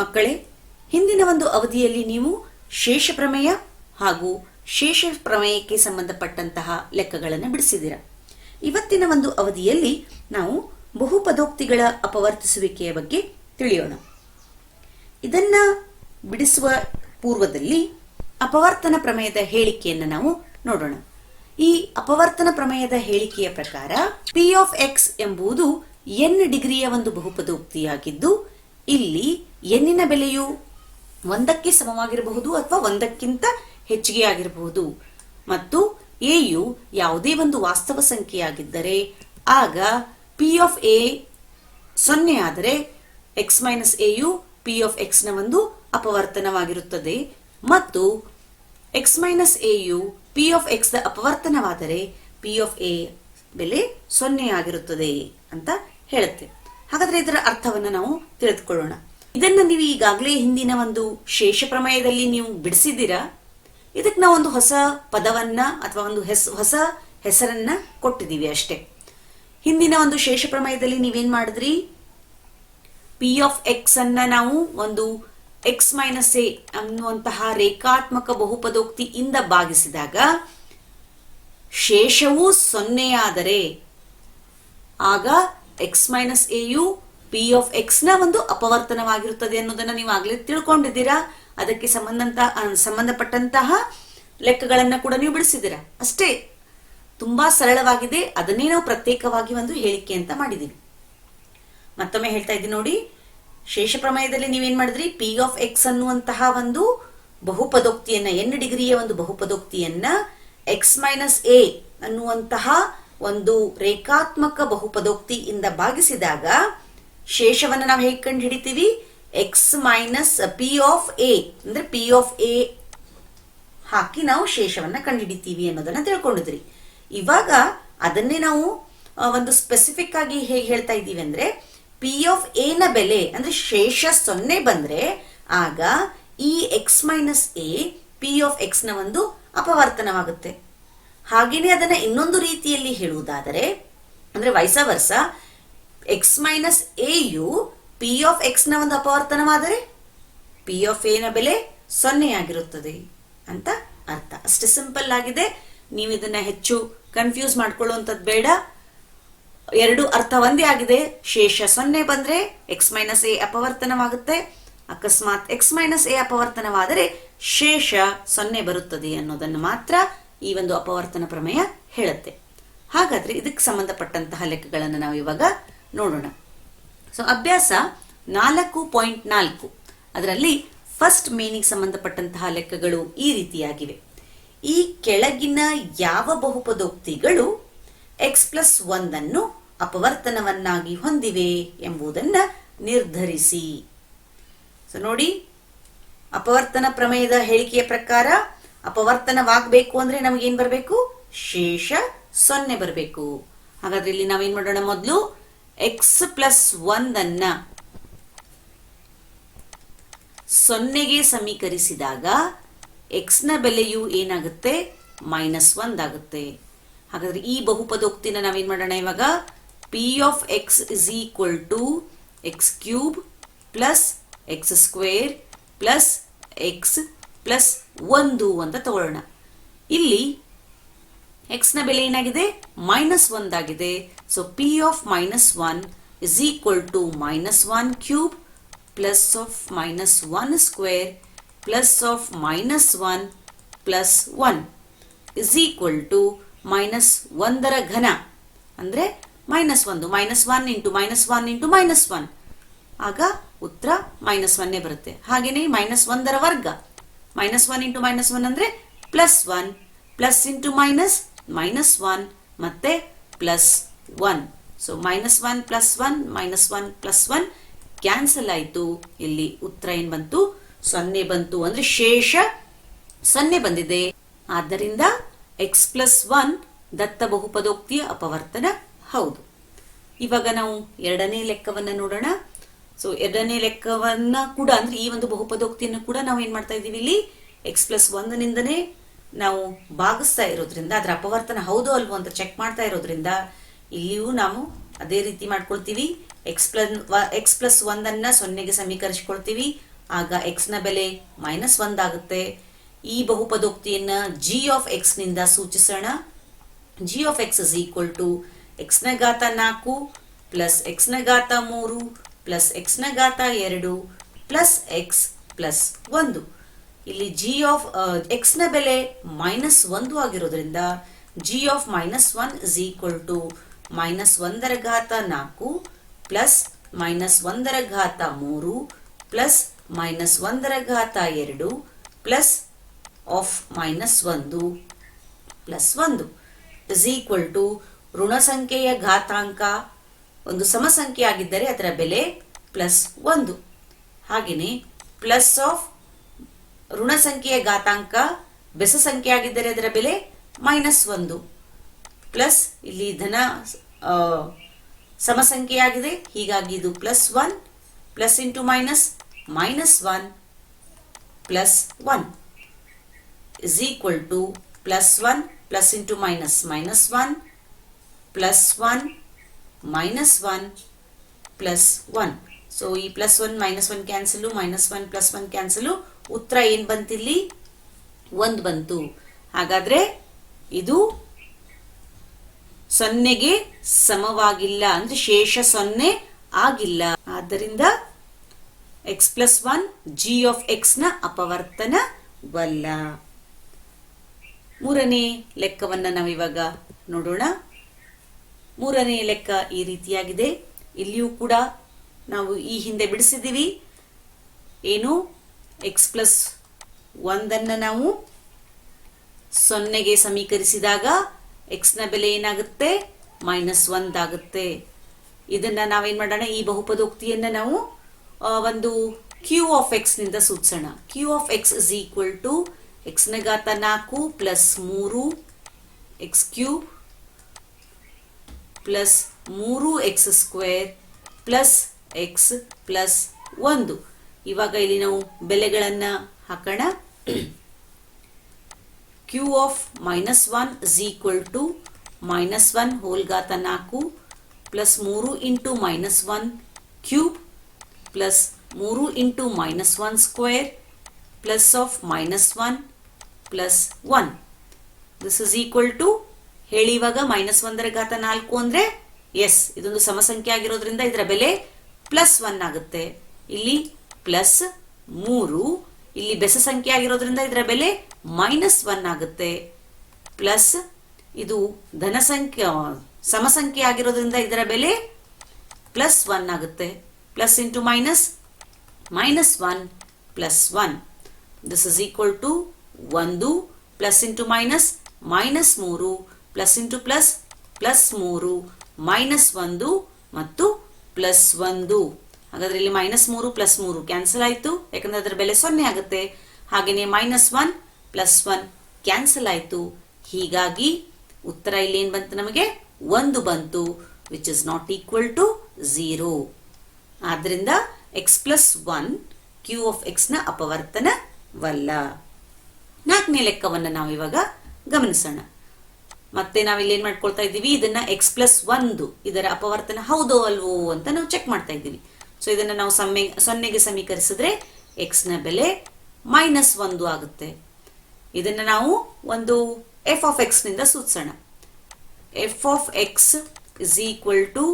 ಮಕ್ಕಳೇ, ಹಿಂದಿನ ಒಂದು ಅವಧಿಯಲ್ಲಿ ನೀವು ಶೇಷ ಪ್ರಮೇಯ ಹಾಗೂ ಶೇಷ ಪ್ರಮೇಯಕ್ಕೆ ಸಂಬಂಧಪಟ್ಟಂತಹ ಲೆಕ್ಕಗಳನ್ನು ಬಿಡಿಸಿದಿರ ಇವತ್ತಿನ ಒಂದು ಅವಧಿಯಲ್ಲಿ ನಾವು ಬಹುಪದೋಕ್ತಿಗಳ ಅಪವರ್ತಿಸುವಿಕೆಯ ಬಗ್ಗೆ ತಿಳಿಯೋಣ. ಇದನ್ನ ಬಿಡಿಸುವ ಪೂರ್ವದಲ್ಲಿ ಅಪವರ್ತನ ಪ್ರಮೇಯದ ಹೇಳಿಕೆಯನ್ನು ನಾವು ನೋಡೋಣ. ಈ ಅಪವರ್ತನ ಪ್ರಮೇಯದ ಹೇಳಿಕೆಯ ಪ್ರಕಾರ ಪಿ ಆಫ್ ಎಕ್ಸ್ ಎಂಬುದು ಎನ್ ಡಿಗ್ರಿಯ ಒಂದು ಬಹುಪದೋಕ್ತಿಯಾಗಿದ್ದು, ಇಲ್ಲಿ ಎನ್ನಿನ ಬೆಲೆಯು ಒಂದಕ್ಕೆ ಸಮವಾಗಿರಬಹುದು ಅಥವಾ ಒಂದಕ್ಕಿಂತ ಹೆಚ್ಚಿಗೆ ಆಗಿರಬಹುದು. ಮತ್ತು ಎಯು ಯಾವುದೇ ಒಂದು ವಾಸ್ತವ ಸಂಖ್ಯೆಯಾಗಿದ್ದರೆ, ಆಗ ಪಿ ಆಫ್ ಎ ಸೊನ್ನೆ ಆದರೆ X minus A P of ಎಕ್ಸ್ನ ಒಂದು ಅಪವರ್ತನವಾಗಿರುತ್ತದೆ. ಮತ್ತು X minus A P of ಎಕ್ಸ್ನ ಅಪವರ್ತನವಾದರೆ ಪಿ ಆಫ್ ಎ ಬೆಲೆ ಸೊನ್ನೆ ಆಗಿರುತ್ತದೆ ಅಂತ ಹೇಳುತ್ತೆ. ಹಾಗಾದರೆ ಇದರ ಅರ್ಥವನ್ನು ನಾವು ತಿಳಿದುಕೊಳ್ಳೋಣ. ಇದನ್ನ ನೀವು ಈಗಾಗಲೇ ಹಿಂದಿನ ಒಂದು ಶೇಷ ಪ್ರಮೇಯದಲ್ಲಿ ನೀವು ಬಿಡಿಸಿದ್ದೀರಾ? ಇದಕ್ಕೆ ನಾವು ಒಂದು ಹೊಸ ಪದವನ್ನ ಅಥವಾ ಒಂದು ಹೆಸ್, ಹೊಸ ಹೆಸರನ್ನ ಕೊಟ್ಟಿದ್ದೀವಿ ಅಷ್ಟೇ. ಹಿಂದಿನ ಒಂದು ಶೇಷ ಪ್ರಮೇಯದಲ್ಲಿ ನೀವೇನ್ ಮಾಡಿದ್ರಿ? ಪಿ ಆಫ್ ಎಕ್ಸ್ ಅನ್ನ ನಾವು ಒಂದು ಎಕ್ಸ್ ಮೈನಸ್ ಎ ಅನ್ನುವಂತಹ ರೇಖಾತ್ಮಕ ಬಹುಪದೋಕ್ತಿಯಿಂದ ಭಾಗಿಸಿದಾಗ ಶೇಷವು ಸೊನ್ನೆಯಾದರೆ ಆಗ X minus A P of ಎಕ್ಸ್ನ ಒಂದು ಅಪವರ್ತನವಾಗಿರುತ್ತದೆ ಅನ್ನೋದನ್ನ ನೀವು ಆಗ್ಲೇ ತಿಳ್ಕೊಂಡಿದ್ದೀರಾ? ಅದಕ್ಕೆ ಸಂಬಂಧಂತ ಸಂಬಂಧಪಟ್ಟಂತಹ ಲೆಕ್ಕಗಳನ್ನ ಕೂಡ ನೀವು ಬಿಡಿಸಿದ್ದೀರಾ? ಅಷ್ಟೇ. ತುಂಬಾ ಸರಳವಾಗಿದೆ. ಅದನ್ನೇ ನಾವು ಪ್ರತ್ಯೇಕವಾಗಿ ಒಂದು ಹೇಳಿಕೆ ಅಂತ ಮಾಡಿದ್ದೀವಿ ಮತ್ತೊಮ್ಮೆ ಹೇಳ್ತಾ ಇದ್ದೀನಿ ನೋಡಿ. ಶೇಷ ಪ್ರಮೇಯದಲ್ಲಿ ನೀವೇನ್ ಮಾಡಿದ್ರಿ? ಪಿ ಆಫ್ ಎಕ್ಸ್ ಅನ್ನುವಂತಹ ಒಂದು ಬಹುಪದೋಕ್ತಿಯನ್ನ ಎನ್ ಡಿಗ್ರಿಯ ಒಂದು ಬಹುಪದೋಕ್ತಿಯನ್ನ ಎಕ್ಸ್ ಮೈನಸ್ ಎ ಅನ್ನುವಂತಹ ಒಂದು ರೇಖಾತ್ಮಕ ಬಹುಪದೋಕ್ತಿಯಿಂದ ಭಾಗಿಸಿದಾಗ ಶೇಷವನ್ನ ನಾವು ಹೇಗೆ ಕಂಡು ಹಿಡಿತೀವಿ X minus P of A ಅಂದ್ರೆ ಪಿ ಆಫ್ ಎ ಹಾಕಿ ನಾವು ಶೇಷವನ್ನ ಕಂಡುಹಿಡಿತೀವಿ ಅನ್ನೋದನ್ನ ತಿಳ್ಕೊಂಡಿದ್ರಿ. ಇವಾಗ ಅದನ್ನೇ ನಾವು ಒಂದು ಸ್ಪೆಸಿಫಿಕ್ ಆಗಿ ಹೇಗೆ ಹೇಳ್ತಾ ಇದ್ದೀವಿ ಅಂದ್ರೆ ಪಿ ಆಫ್ ಎ ನ ಬೆಲೆ, ಅಂದ್ರೆ ಶೇಷ ಸೊನ್ನೆ ಬಂದ್ರೆ ಆಗ ಈ X minus A P of ಎಕ್ಸ್ನ ಒಂದು ಅಪವರ್ತನವಾಗುತ್ತೆ. ಹಾಗೇನೆ ಅದನ್ನ ಇನ್ನೊಂದು ರೀತಿಯಲ್ಲಿ ಹೇಳುವುದಾದರೆ, ಅಂದ್ರೆ vice versa X minus A you P of ಎಕ್ಸ್ನ ಒಂದು ಅಪವರ್ತನವಾದರೆ ಪಿ ಆಫ್ ಎ ನ ಬೆಲೆ ಸೊನ್ನೆಯಾಗಿರುತ್ತದೆ ಅಂತ ಅರ್ಥ. ಅಷ್ಟೇ ಸಿಂಪಲ್ ಆಗಿದೆ. ನೀವು ಇದನ್ನ ಹೆಚ್ಚು ಕನ್ಫ್ಯೂಸ್ ಮಾಡ್ಕೊಳ್ಳುವಂಥದ್ದು ಬೇಡ. ಎರಡು ಅರ್ಥ ಒಂದೇ ಆಗಿದೆ. ಶೇಷ ಸೊನ್ನೆ ಬಂದ್ರೆ ಎಕ್ಸ್ ಮೈನಸ್ ಎ ಅಪವರ್ತನವಾಗುತ್ತೆ. ಅಕಸ್ಮಾತ್ ಎಕ್ಸ್ ಮೈನಸ್ ಎ ಅಪವರ್ತನವಾದರೆ ಶೇಷ ಸೊನ್ನೆ ಬರುತ್ತದೆ ಅನ್ನೋದನ್ನು ಮಾತ್ರ ಈ ಒಂದು ಅಪವರ್ತನ ಪ್ರಮೇಯ ಹೇಳುತ್ತೆ. ಹಾಗಾದ್ರೆ ಇದಕ್ಕೆ ಸಂಬಂಧಪಟ್ಟಂತಹ ಲೆಕ್ಕಗಳನ್ನು ನಾವು ಇವಾಗ ನೋಡೋಣ. ಸೊ ಅಭ್ಯಾಸ ನಾಲ್ಕು ಪಾಯಿಂಟ್ ನಾಲ್ಕು. ಅದರಲ್ಲಿ ಫಸ್ಟ್ ಮೀನಿಂಗ್ ಸಂಬಂಧಪಟ್ಟಂತಹ ಲೆಕ್ಕಗಳು ಈ ರೀತಿಯಾಗಿವೆ. ಈ ಕೆಳಗಿನ ಯಾವ ಬಹುಪದೋಕ್ತಿಗಳು ಎಕ್ಸ್ ಪ್ಲಸ್ ಒಂದನ್ನು ಅಪವರ್ತನವನ್ನಾಗಿ ಹೊಂದಿವೆ ಎಂಬುದನ್ನ ನಿರ್ಧರಿಸಿ. ಸೊ ನೋಡಿ, ಅಪವರ್ತನ ಪ್ರಮೇಯದ ಹೇಳಿಕೆಯ ಪ್ರಕಾರ ಅಪವರ್ತನವಾಗಬೇಕು ಅಂದ್ರೆ ನಮಗೇನ್ ಬರಬೇಕು? ಶೇಷ ಸೊನ್ನೆ ಬರಬೇಕು. ಹಾಗಾದ್ರೆ ಇಲ್ಲಿ ನಾವೇನ್ ಮಾಡೋಣ ಮೊದಲು? ಎಕ್ಸ್ ಪ್ಲಸ್ ಒಂದನ್ನ ಸೊನ್ನೆಗೆ ಸಮೀಕರಿಸಿದಾಗ ಎಕ್ಸ್ನ ಬೆಲೆಯು ಏನಾಗುತ್ತೆ? ಮೈನಸ್ ಒಂದಾಗುತ್ತೆ ಹಾಗಾದ್ರೆ ಈ ಬಹುಪದೋಕ್ತಿನ ನಾವೇನ್ ಮಾಡೋಣ ಇವಾಗ? P of X is equal to X cube plus X square plus X plus ಒಂದು ಅಂತ ತಗೊಳ್ಳೋಣ. ಇಲ್ಲಿ ಎಕ್ಸ್ನ ಬೆಲೆ ಏನಾಗಿದೆ? ಮೈನಸ್ ಒಂದಾಗಿದೆ so P of minus one equal to one cube plus of minus one square plus of minus one plus one is equal to minus ಒಂದರ ಘನ ಅಂದ್ರೆ ಮೈನಸ್ ಒಂದು minus one into minus one into minus one ಆಗ ಉತ್ತರ minus ಒನ್ನೇ ಬರುತ್ತೆ ಹಾಗೆಯೇ minus ಒಂದರ ವರ್ಗ minus one into minus one ಅಂದ್ರೆ plus one plus into minus minus one ಮತ್ತೆ plus one so minus one plus one minus one plus one cancel ಆಯಿತು. ಇಲ್ಲಿ ಉತ್ತರ ಏನ್ ಬಂತು? ಸೊನ್ನೆ ಬಂತು ಅಂದ್ರೆ ಶೇಷ ಸೊನ್ನೆ ಬಂದಿದೆ. ಆದ್ದರಿಂದ ಎಕ್ಸ್ ಪ್ಲಸ್ ಒನ್ ದತ್ತ ಬಹುಪದೋಕ್ತಿಯ ಅಪವರ್ತನ. ಹೌದು. ಇವಾಗ ನಾವು ಎರಡನೇ ಲೆಕ್ಕವನ್ನ ನೋಡೋಣ. ಸೊ ಎರಡನೇ ಲೆಕ್ಕವನ್ನ ಕೂಡ ಅಂದ್ರೆ ಈ ಒಂದು ಬಹುಪದೋಕ್ತಿಯನ್ನು ಕೂಡ ನಾವು ಏನ್ ಮಾಡ್ತಾ ಇದೀವಿ ಇಲ್ಲಿ? ಎಕ್ಸ್ ಪ್ಲಸ್ ಒಂದನಿಂದನೇ ನಾವು ಭಾಗಿಸ್ತಾ ಇರೋದ್ರಿಂದ, ಅದರ ಅಪವರ್ತನ ಹೌದು ಅಲ್ವೋ ಅಂತ ಚೆಕ್ ಮಾಡ್ತಾ ಇರೋದ್ರಿಂದ ಇಲ್ಲಿಯೂ ನಾವು ಅದೇ ರೀತಿ ಮಾಡ್ಕೊಳ್ತೀವಿ. ಎಕ್ಸ್ ಪ್ಲಸ್ ಎಕ್ಸ್ ಪ್ಲಸ್ ಒಂದನ್ನ ಸೊನ್ನೆಗೆ ಸಮೀಕರಿಸಿಕೊಳ್ತೀವಿ. ಆಗ ಎಕ್ಸ್ನ ಬೆಲೆ ಮೈನಸ್ ಒಂದಾಗುತ್ತೆ ಈ ಬಹುಪದೋಕ್ತಿಯನ್ನ ಜಿ ಆಫ್ ಎಕ್ಸ್ನಿಂದ ಸೂಚಿಸೋಣ. G of X is equal to ಎಕ್ಸ್ನ ಘಾತ ನಾಲ್ಕು ಪ್ಲಸ್ ಎಕ್ಸ್ನ ಘಾತ ಮೂರು ಪ್ಲಸ್ ಎಕ್ಸ್ನ ಘಾತ ಎರಡು ಪ್ಲಸ್ ಎಕ್ಸ್ ಪ್ಲಸ್ ಒಂದು. ಇಲ್ಲಿ ಜಿ ಆಫ್ ಎಕ್ಸ್ನ ಬೆಲೆ ಮೈನಸ್ ಒಂದು ಆಗಿರೋದ್ರಿಂದ G of minus one is equal to minus ಒಂದರ ಘಾತ ನಾಲ್ಕು ಪ್ಲಸ್ ಮೈನಸ್ ಒಂದರ ಘಾತ ಮೂರು ಪ್ಲಸ್ ಮೈನಸ್ ಒಂದರ ಘಾತ ಎರಡು ಪ್ಲಸ್ ಆಫ್ ಮೈನಸ್ ಒಂದು ಪ್ಲಸ್ ಒಂದು ಇಸ್ ಈಕ್ವಲ್ ಟು ಋಣ ಸಂಖ್ಯೆಯ ಘಾತಾಂಕ ಒಂದು ಸಮಸಂಖ್ಯೆ ಆಗಿದ್ದರೆ ಅದರ ಬೆಲೆ ಪ್ಲಸ್ ಒಂದು. ಹಾಗೆಯೇ ಪ್ಲಸ್ ಆಫ್ ಋಣ ಸಂಖ್ಯೆಯ ಘಾತಾಂಕ ಬೆಸ ಸಂಖ್ಯೆ ಆಗಿದ್ದರೆ ಅದರ ಬೆಲೆ ಮೈನಸ್ ಒಂದು. ಪ್ಲಸ್ ಇಲ್ಲಿ ಧನ ಸಮಸಂಖ್ಯೆಯಾಗಿದೆ. ಹೀಗಾಗಿ ಇದು plus one, plus into minus minus one, plus one. Is equal to plus one, plus into minus minus one, plus one, minus one, plus one. So ಈ plus one, minus one cancel, minus one, plus one cancel ಉತ್ತರ ಏನು ಬಂತಿಲ್ಲಿ? ಒಂದು ಬಂತು. ಹಾಗಾದ್ರೆ ಇದು ಸೊನ್ನೆಗೆ ಸಮವಾಗಿಲ್ಲ ಅಂದ್ರೆ ಶೇಷ ಸೊನ್ನೆ ಆಗಿಲ್ಲ. ಆದ್ದರಿಂದ X plus one G of ಎಕ್ಸ್ನ ಅಪವರ್ತನವಲ್ಲ. ಮೂರನೇ ಲೆಕ್ಕವನ್ನ ನಾವಿವಾಗ ನೋಡೋಣ. ಮೂರನೇ ಲೆಕ್ಕ ಈ ರೀತಿಯಾಗಿದೆ. ಇಲ್ಲಿಯೂ ಕೂಡ ನಾವು ಈ ಹಿಂದೆ ಬಿಡಿಸಿದ್ದೀವಿ. ಏನು? ಎಕ್ಸ್ ಪ್ಲಸ್ ಒಂದನ್ನು ನಾವು ಸೊನ್ನೆಗೆ ಸಮೀಕರಿಸಿದಾಗ ಎಕ್ಸ್ನ ಬೆಲೆ ಏನಾಗುತ್ತೆ? ಮೈನಸ್ ಒಂದಾಗುತ್ತೆ ಇದನ್ನ ನಾವೇನು ಮಾಡೋಣ? ಈ ಬಹುಪದೋಕ್ತಿಯನ್ನ ನಾವು ಒಂದು ಕ್ಯೂ ಆಫ್ ಎಕ್ಸ್ನಿಂದ ಸೂಚಿಸೋಣ Q of X is equal to ಎಕ್ಸ್ನ ಘಾತ ನಾಲ್ಕು ಪ್ಲಸ್ ಮೂರು ಎಕ್ಸ್ ಕ್ಯೂ ಪ್ಲಸ್ ಮೂರು X square plus X plus ಒಂದು. ಇವಾಗ ಇಲ್ಲಿ ನಾವು ಬೆಲೆಗಳನ್ನು ಹಾಕೋಣ. Q of minus one is equal to minus one ಹೋಲ್ಗಾತ ನಾಲ್ಕು ಪ್ಲಸ್ ಮೂರು into minus one cube plus ಮೂರು into minus one square plus of minus one plus one this is to ಹೇಳಿ ಇವಾಗ ಮೈನಸ್ ಒಂದರ ಘಾತ ನಾಲ್ಕು ಅಂದ್ರೆ ಎಸ್ ಇದೊಂದು ಸಮಸಂಖ್ಯೆ ಆಗಿರೋದ್ರಿಂದ ಇದರ ಬೆಲೆ ಪ್ಲಸ್ ಒನ್ ಆಗುತ್ತೆ. ಇಲ್ಲಿ ಪ್ಲಸ್ ಮೂರು ಇಲ್ಲಿ ಬೆಸ ಸಂಖ್ಯೆ ಆಗಿರೋದ್ರಿಂದ ಇದರ ಬೆಲೆ ಮೈನಸ್ ಒನ್ ಆಗುತ್ತೆ, ಪ್ಲಸ್ ಇದು ಧನಸಂಖ್ಯೆ ಸಮಸಂಖ್ಯೆ ಆಗಿರೋದ್ರಿಂದ ಇದರ ಬೆಲೆ ಪ್ಲಸ್ ಒನ್ ಆಗುತ್ತೆ. Plus into minus minus one, plus one. This is equal to ಒಂದು, ಪ್ಲಸ್ ಇಂಟು ಮೈನಸ್ ಮೈನಸ್ ಮೂರು, ಪ್ಲಸ್ ಇಂಟು ಪ್ಲಸ್ ಪ್ಲಸ್ ಮೂರು, ಮೈನಸ್ ಒಂದು ಮತ್ತು ಪ್ಲಸ್ ಒಂದು. ಹಾಗಾದ್ರೆ ಇಲ್ಲಿ ಮೈನಸ್ ಮೂರು, ಪ್ಲಸ್ ಮೂರು ಕ್ಯಾನ್ಸಲ್ ಆಯಿತು. ಯಾಕಂದ್ರೆ ಅದರ ಬೆಲೆ ಸೊನ್ನೆ ಆಗುತ್ತೆ. ಹಾಗೆಯೇ minus one plus one cancel ಆಯಿತು. ಹೀಗಾಗಿ ಉತ್ತರ ಇಲ್ಲಿ ಏನು ಬಂತು ನಮಗೆ? ಒಂದು ಬಂತು which is not equal to zero ಆದ್ದರಿಂದ x plus one q of ಎಕ್ಸ್ನ ಅಪವರ್ತನವಲ್ಲ. ನಾಲ್ಕನೇ ಲೆಕ್ಕವನ್ನು ನಾವು ಇವಾಗ ಗಮನಿಸೋಣ. ಮತ್ತೆ ನಾವಿಲ್ಲಿ ಏನು ಮಾಡ್ಕೊಳ್ತಾ ಇದ್ದೀವಿ? ಇದನ್ನ ಎಕ್ಸ್ ಪ್ಲಸ್ ಒಂದು, ಇದರ ಅಪವರ್ತನ ಹೌದೋ ಅಲ್ವೋ ಅಂತ ನಾವು ಚೆಕ್ ಮಾಡ್ತಾ ಇದ್ದೀವಿ. ಸೊ ಇದನ್ನ ನಾವು ಸೊನ್ನೆ ಸೊನ್ನೆಗೆ ಸಮೀಕರಿಸಿದ್ರೆ ಎಕ್ಸ್ನ ಬೆಲೆ ಮೈನಸ್ ಒಂದು ಆಗುತ್ತೆ. ಇದನ್ನ ನಾವು ಒಂದು ಎಫ್ ಆಫ್ ಎಕ್ಸ್ನಿಂದ ಸೂಚಿಸೋಣ f of x is equal to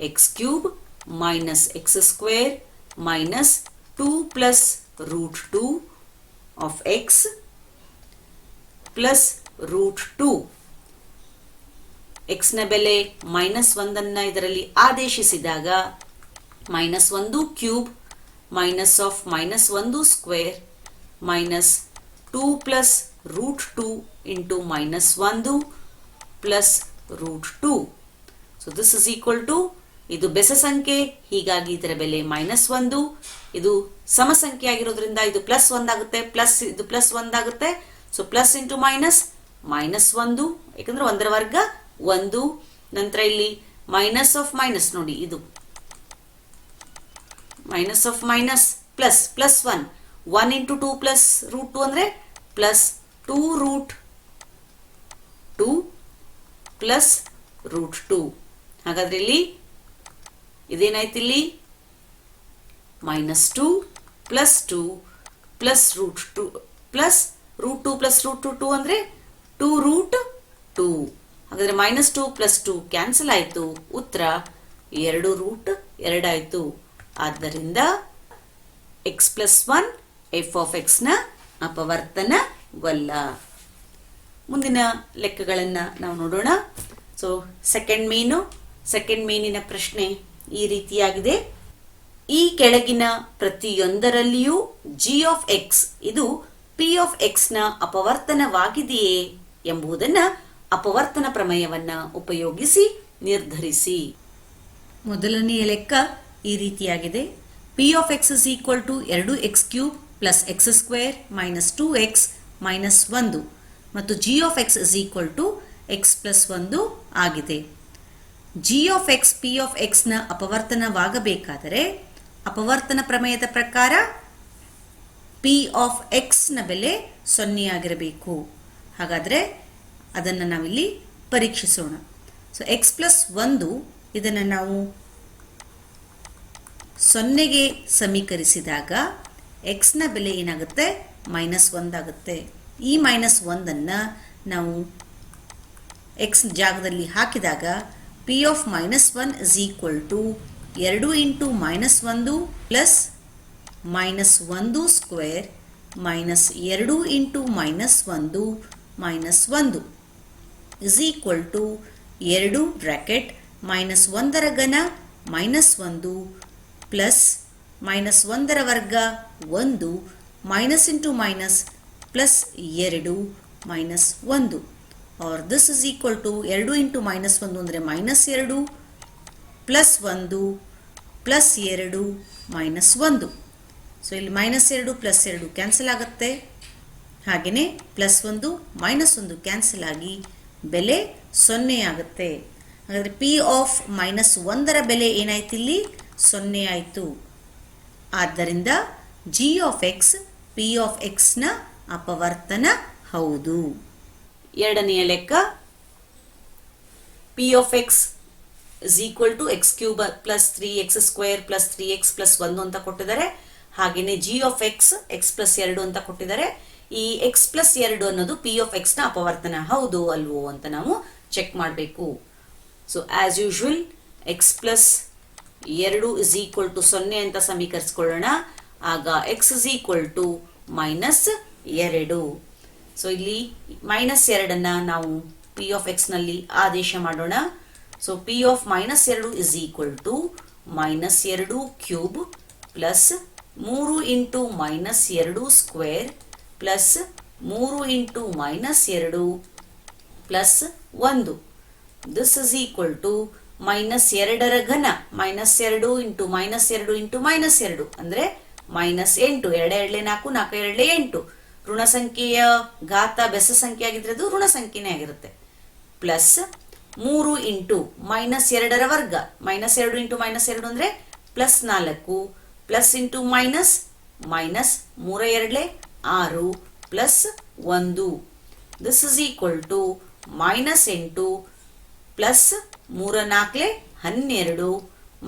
x cube minus x square minus two plus root two of x plus root two ಎಕ್ಸ್ನ ಬೆಲೆ ಮೈನಸ್ ಒಂದನ್ನ ಇದರಲ್ಲಿ ಆದೇಶಿಸಿದಾಗ ಮೈನಸ್ ಒಂದು ಕ್ಯೂಬ್ ಮೈನಸ್ ಆಫ್ ಮೈನಸ್ ಒಂದು square minus two plus root two into minus ಒಂದು plus root two. So this is equal to ಇದು ಬೆಸ ಸಂಖ್ಯೆ, ಹೀಗಾಗಿ ಇದರ ಬೆಲೆ ಮೈನಸ್ ಒಂದು. ಇದು ಸಮಸಂಖ್ಯೆ ಆಗಿರೋದ್ರಿಂದ ಇದು ಪ್ಲಸ್ ಒಂದಾಗುತ್ತೆ ಪ್ಲಸ್ ಇದು plus ಒಂದಾಗುತ್ತೆ so plus into minus minus ಒಂದು ಯಾಕಂದ್ರೆ ಒಂದರ ವರ್ಗ ಒಂದು. ನಂತರ ಇಲ್ಲಿ ಮೈನಸ್ ಆಫ್ ಮೈನಸ್ ನೋಡಿ ಇದು. Minus of minus plus plus one. One into two plus root two ಅಂದ್ರೆ plus two root two plus root two ಹಾಗಾದ್ರೆ ಇಲ್ಲಿ ಇದೇನಾಯ್ತು ಇಲ್ಲಿ? Minus two plus two plus root two plus root two plus root two two ಅಂದರೆ two root two ಹಾಗಾದ್ರೆ minus two plus two cancel ಆಯಿತು. ಉತ್ತರ ಎರಡು ರೂಟ್ ಎರಡಾಯಿತು ಆದ್ದರಿಂದ x plus one f of ಎಕ್ಸ್ನ ಅಪವರ್ತನವಲ್ಲ ಮುಂದಿನ ಲೆಕ್ಕಗಳನ್ನು ನಾವು ನೋಡೋಣ. ಸೊ ಸೆಕೆಂಡ್ ಮೀನು. ಸೆಕೆಂಡ್ ಮೀನಿನ ಪ್ರಶ್ನೆ ಈ ರೀತಿಯಾಗಿದೆ. ಈ ಕೆಳಗಿನ ಪ್ರತಿಯೊಂದರಲ್ಲಿಯೂ ಜಿ ಆಫ್ ಎಕ್ಸ್ ಇದು ಪಿ ಆಫ್ ಎಕ್ಸ್ನ ಅಪವರ್ತನವಾಗಿದೆಯೇ ಎಂಬುದನ್ನು ಅಪವರ್ತನ ಪ್ರಮೇಯವನ್ನ ಉಪಯೋಗಿಸಿ ನಿರ್ಧರಿಸಿ. ಮೊದಲನೆಯ ಲೆಕ್ಕ ಈ ರೀತಿಯಾಗಿದೆ. P of x is equal to ಎರಡು x cube plus x square minus two x minus ಒಂದು ಮತ್ತು g of x is equal to x plus ಒಂದು ಆಗಿದೆ. G of x p of ಎಕ್ಸ್ನ ಅಪವರ್ತನವಾಗಬೇಕಾದರೆ ಅಪವರ್ತನ ಪ್ರಮೇಯದ ಪ್ರಕಾರ ಪಿ ಆಫ್ ಎಕ್ಸ್ನ ಬೆಲೆ ಸೊನ್ನೆಯಾಗಿರಬೇಕು. ಹಾಗಾದರೆ ಅದನ್ನು ನಾವಿಲ್ಲಿ ಪರೀಕ್ಷಿಸೋಣ. ಸೊ ಎಕ್ಸ್ ಪ್ಲಸ್ ಒಂದು ಇದನ್ನು ನಾವು ಸೊನ್ನೆಗೆ ಸಮೀಕರಿಸಿದಾಗ ಎಕ್ಸ್ನ ಬೆಲೆ ಏನಾಗುತ್ತೆ? ಮೈನಸ್ ಒಂದಾಗುತ್ತೆ ಈ ಮೈನಸ್ ಒಂದನ್ನು ನಾವು ಎಕ್ಸ್ ಜಾಗದಲ್ಲಿ ಹಾಕಿದಾಗ p of minus one is equal to ಎರಡು ಇಂಟು ಮೈನಸ್ ಒಂದು ಪ್ಲಸ್ ಮೈನಸ್ ಒಂದು ಸ್ಕ್ವೇರ್ ಮೈನಸ್ ಎರಡು ಇಂಟು ಮೈನಸ್ ಒಂದು ಮೈನಸ್ ಒಂದು ಇಸ್ ಈಕ್ವಲ್ ಟು ಎರಡು ಬ್ರ್ಯಾಕೆಟ್ ಮೈನಸ್ ಒಂದರ ಘನ ಮೈನಸ್ ಒಂದು ಪ್ಲಸ್ ಮೈನಸ್ ಒಂದರ ವರ್ಗ ಒಂದು, ಮೈನಸ್ ಇಂಟು ಮೈನಸ್ ಪ್ಲಸ್ ಎರಡು, ಮೈನಸ್ ಒಂದು. Or this is equal to ಎರಡು ಇಂಟು ಮೈನಸ್ ಒಂದು ಅಂದರೆ ಮೈನಸ್ ಎರಡು, ಪ್ಲಸ್ ಒಂದು, ಪ್ಲಸ್ ಎರಡು, ಮೈನಸ್ ಒಂದು. ಸೊ ಇಲ್ಲಿ ಮೈನಸ್ ಎರಡು, ಪ್ಲಸ್ ಎರಡು ಕ್ಯಾನ್ಸಲ್ ಆಗುತ್ತೆ. ಹಾಗೆಯೇ ಪ್ಲಸ್ ಒಂದು, ಮೈನಸ್ ಒಂದು ಕ್ಯಾನ್ಸಲ್ ಆಗಿ ಬೆಲೆ ಸೊನ್ನೆ ಆಗುತ್ತೆ. ಹಾಗಾದರೆ ಪಿ ಆಫ್ ಮೈನಸ್ ಒಂದರ ಬೆಲೆ ಏನಾಯ್ತು ಇಲ್ಲಿ? ಸೊನ್ನೆ ಆಯಿತು. ಆದ್ದರಿಂದ g of x p of ಎಕ್ಸ್ನ ಅಪವರ್ತನ ಹೌದು. ಎರಡನೆಯ ಲೆಕ್ಕ p of x is equal to x cube plus three x square plus three x plus ಒಂದು ಅಂತ ಕೊಟ್ಟಿದ್ದಾರೆ. ಹಾಗೆಯೇ g of x x plus ಎರಡು ಅಂತ ಕೊಟ್ಟಿದ್ದಾರೆ. ಈ ಎಕ್ಸ್ ಪ್ಲಸ್ ಎರಡು ಅನ್ನೋದು ಪಿ ಆಫ್ ಎಕ್ಸ್ನ ಅಪವರ್ತನ ಹೌದು ಅಲ್ವೋ ಅಂತ ನಾವು ಚೆಕ್ ಮಾಡಬೇಕು. So as usual x plus ಎರಡು ಇಸ್ ಈಕ್ವಲ್ ಟು ಸೊನ್ನೆ ಅಂತ ಸಮೀಕರಿಸ್ಕೊಳ್ಳೋಣ. ಆಗ x is equal to minus ಎರಡು. ಸೊ ಇಲ್ಲಿ ಮೈನಸ್ ಎರಡನ್ನ ನಾವು ಪಿ ಆಫ್ ಎಕ್ಸ್ನಲ್ಲಿ ಆದೇಶ ಮಾಡೋಣ. ಸೊ ಪಿ ಆಫ್ ಮೈನಸ್ ಎರಡು ಇಸ್ ಈಕ್ವಲ್ ಟು ಮೈನಸ್ ಎರಡು ಕ್ಯೂಬ್ ಪ್ಲಸ್ ಮೂರು ಇಂಟು ಮೈನಸ್ ಎರಡು ಸ್ಕ್ವೇರ್ ಪ್ಲಸ್ ಮೂರು ಇಂಟು ಮೈನಸ್ ಎರಡು ಪ್ಲಸ್ ಒಂದು. This is equal to minus ಎರಡರ ಘನ, ಮೈನಸ್ ಎರಡು ಇಂಟು ಮೈನಸ್ ಎರಡು ಇಂಟು ಮೈನಸ್ ಎರಡು. ಅಂದ್ರೆ ಮೈನಸ್ ಎಂಟು, ಎರಡ ಎರಡಲೆ ನಾಲ್ಕು ನಾಲ್ಕು ಎರಡಲೆ ಎಂಟು. ಋಣ ಸಂಖ್ಯೆಯ ಘಾತ ಬೆಸ ಸಂಖ್ಯೆ ಆಗಿದ್ರೆ ಅದು ಋಣ ಸಂಖ್ಯೆನೇ ಆಗಿರುತ್ತೆ. ಪ್ಲಸ್ ಮೂರು ಇಂಟು ಮೈನಸ್ ಎರಡರ ವರ್ಗ. ಮೈನಸ್ ಎರಡು ಇಂಟು ಮೈನಸ್ ಎರಡು ಅಂದ್ರೆ ಪ್ಲಸ್ ನಾಲ್ಕು. ಪ್ಲಸ್ ಇಂಟು ಮೈನಸ್ ಮೈನಸ್ ಮೂರ ಎರಡಲೆ ಆರು ಪ್ಲಸ್ ಒಂದು. This is equal to minus ಎಂಟು ಪ್ಲಸ್ ಮೂರ ನಾಲ್ಕಲೆ ಹನ್ನೆರಡು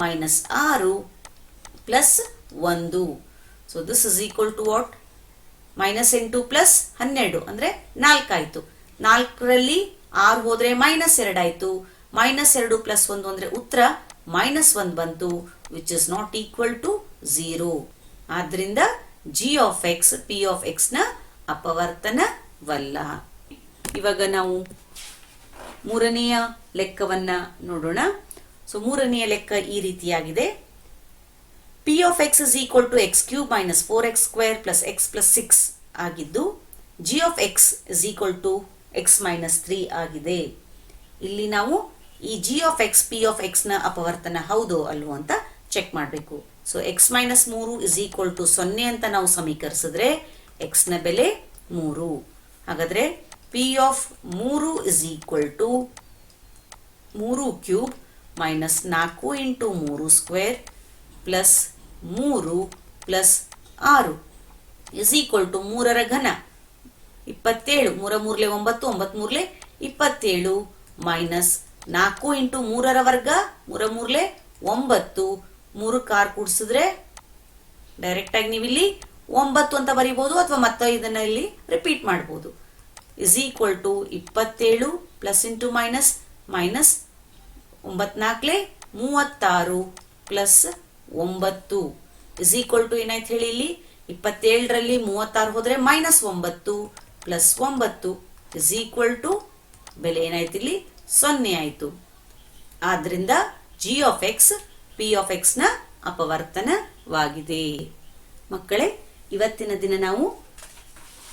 ಮೈನಸ್ ಆರು ಪ್ಲಸ್ ಒಂದು. So this is equal to what minus ಎಂಟು ಪ್ಲಸ್ ಹನ್ನೆರಡು. ಅಂದರೆ ನಾಲ್ಕಾಯಿತು. ನಾಲ್ಕರಲ್ಲಿ ಆರು ಹೋದರೆ ಮೈನಸ್ ಎರಡಾಯಿತು. ಮೈನಸ್ ಎರಡು ಪ್ಲಸ್ ಒಂದು ಅಂದರೆ ಉತ್ತರ ಮೈನಸ್ ಒಂದು ಬಂತು which is not equal to zero ಆದ್ದರಿಂದ g of x p of ಎಕ್ಸ್ನ ಅಪವರ್ತನವಲ್ಲ. ಇವಾಗ ನಾವು ಮೂರನೆಯ ಲೆಕ್ಕವನ್ನ ನೋಡೋಣ. ಸೊ ಮೂರನೆಯ ಲೆಕ್ಕ ಈ ರೀತಿಯಾಗಿದೆ. P of x is equal to x cube minus four x square plus x plus six ಆಗಿದ್ದು g of x is equal to x minus three ಆಗಿದೆ. ಇಲ್ಲಿ ನಾವು ಈ g of x p of ಎಕ್ಸ್ನ ಅಪವರ್ತನ ಹೌದು ಅಲ್ವೋ ಅಂತ ಚೆಕ್ ಮಾಡಬೇಕು. ಸೊ ಎಕ್ಸ್ ಮೈನಸ್ ಮೂರು ಇಸ್ ಈಕ್ವಲ್ ಟು ಸೊನ್ನೆ ಅಂತ ನಾವು ಸಮೀಕರಿಸಿದ್ರೆ ಎಕ್ಸ್ನ ಬೆಲೆ ಮೂರು. ಹಾಗಾದ್ರೆ ಪಿ ಆಫ್ ಮೂರು ಇಸ್ ಈಕ್ವಲ್ ಟು ಮೂರು ಕ್ಯೂಬ್ ಮೈನಸ್ ನಾಲ್ಕು ಇಂಟು ಮೂರು ಸ್ಕ್ವೇರ್ ಪ್ಲಸ್ ಮೂರು ಪ್ಲಸ್ ಆರು ಇಸ್ ಈಕ್ವಲ್ ಟು ಮೂರರ ಘನ. ಇಪ್ಪತ್ತೇಳು, ಮೂರ ಮೂರಲೆ ಒಂಬತ್ತು ಒಂಬತ್ತು ಮೂರಲೆ ಇಪ್ಪತ್ತೇಳು ಮೈನಸ್ ನಾಲ್ಕು ಇಂಟು ಮೂರರ ವರ್ಗ, ಮೂರ ಮೂರ್ಲೆ ಒಂಬತ್ತು. ಮೂರು ಕಾರ್ ಕೂಡಿಸಿದ್ರೆ ಡೈರೆಕ್ಟಾಗಿ ನೀವಿಲ್ಲಿ ಒಂಬತ್ತು ಅಂತ ಬರೀಬಹುದು ಅಥವಾ ಮತ್ತೆ ಇದನ್ನ ಇಲ್ಲಿ ರಿಪೀಟ್ ಮಾಡಬಹುದು ಇಸ್ ಈಕ್ವಲ್ ಟು ಇಪ್ಪತ್ತೇಳು ಪ್ಲಸ್ ಇಂಟು ಮೈನಸ್ ಮೈನಸ್ ಒಂಬತ್ನಾಲ್ಕಲೆ ಮೂವತ್ತಾರು ಪ್ಲಸ್ ಒಂಬತ್ತು. ಇಸ್ ಈಕ್ವಲ್ ಟು ಏನಾಯ್ತು ಹೇಳಿ ಇಲ್ಲಿ? ಇಪ್ಪತ್ತೇಳರಲ್ಲಿ ಮೂವತ್ತಾರು ಹೋದರೆ ಮೈನಸ್ ಒಂಬತ್ತು ಪ್ಲಸ್ ಒಂಬತ್ತು ಇಸ್ ಈಕ್ವಲ್ ಟು ಬೆಲೆ ಏನಾಯ್ತು ಇಲ್ಲಿ? ಸೊನ್ನೆ ಆಯಿತು. ಆದ್ದರಿಂದ g of x p of ಎಕ್ಸ್ನ ಅಪವರ್ತನವಾಗಿದೆ. ಮಕ್ಕಳೇ, ಇವತ್ತಿನ ದಿನ ನಾವು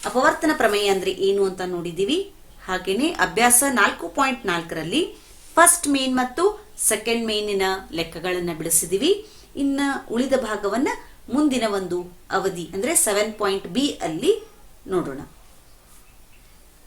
ಅಪವರ್ತನ ಪ್ರಮೇಯ ಅಂದ್ರೆ ಏನು ಅಂತ ನೋಡಿದೀವಿ ಹಾಗೇನೆ ಅಭ್ಯಾಸ ನಾಲ್ಕು ಪಾಯಿಂಟ್ ನಾಲ್ಕರಲ್ಲಿ ಫಸ್ಟ್ ಮೇನ್ ಮತ್ತು ಸೆಕೆಂಡ್ ಮೇನಿನ ಲೆಕ್ಕಗಳನ್ನ ಬಿಡಿಸಿದೀವಿ ಇನ್ನ ಉಳಿದ ಭಾಗವನ್ನ ಮುಂದಿನ ಒಂದು ಅವಧಿ ಅಂದ್ರೆ ಸೆವೆನ್ ಪಾಯಿಂಟ್ ಬಿ ಅಲ್ಲಿ ನೋಡೋಣ.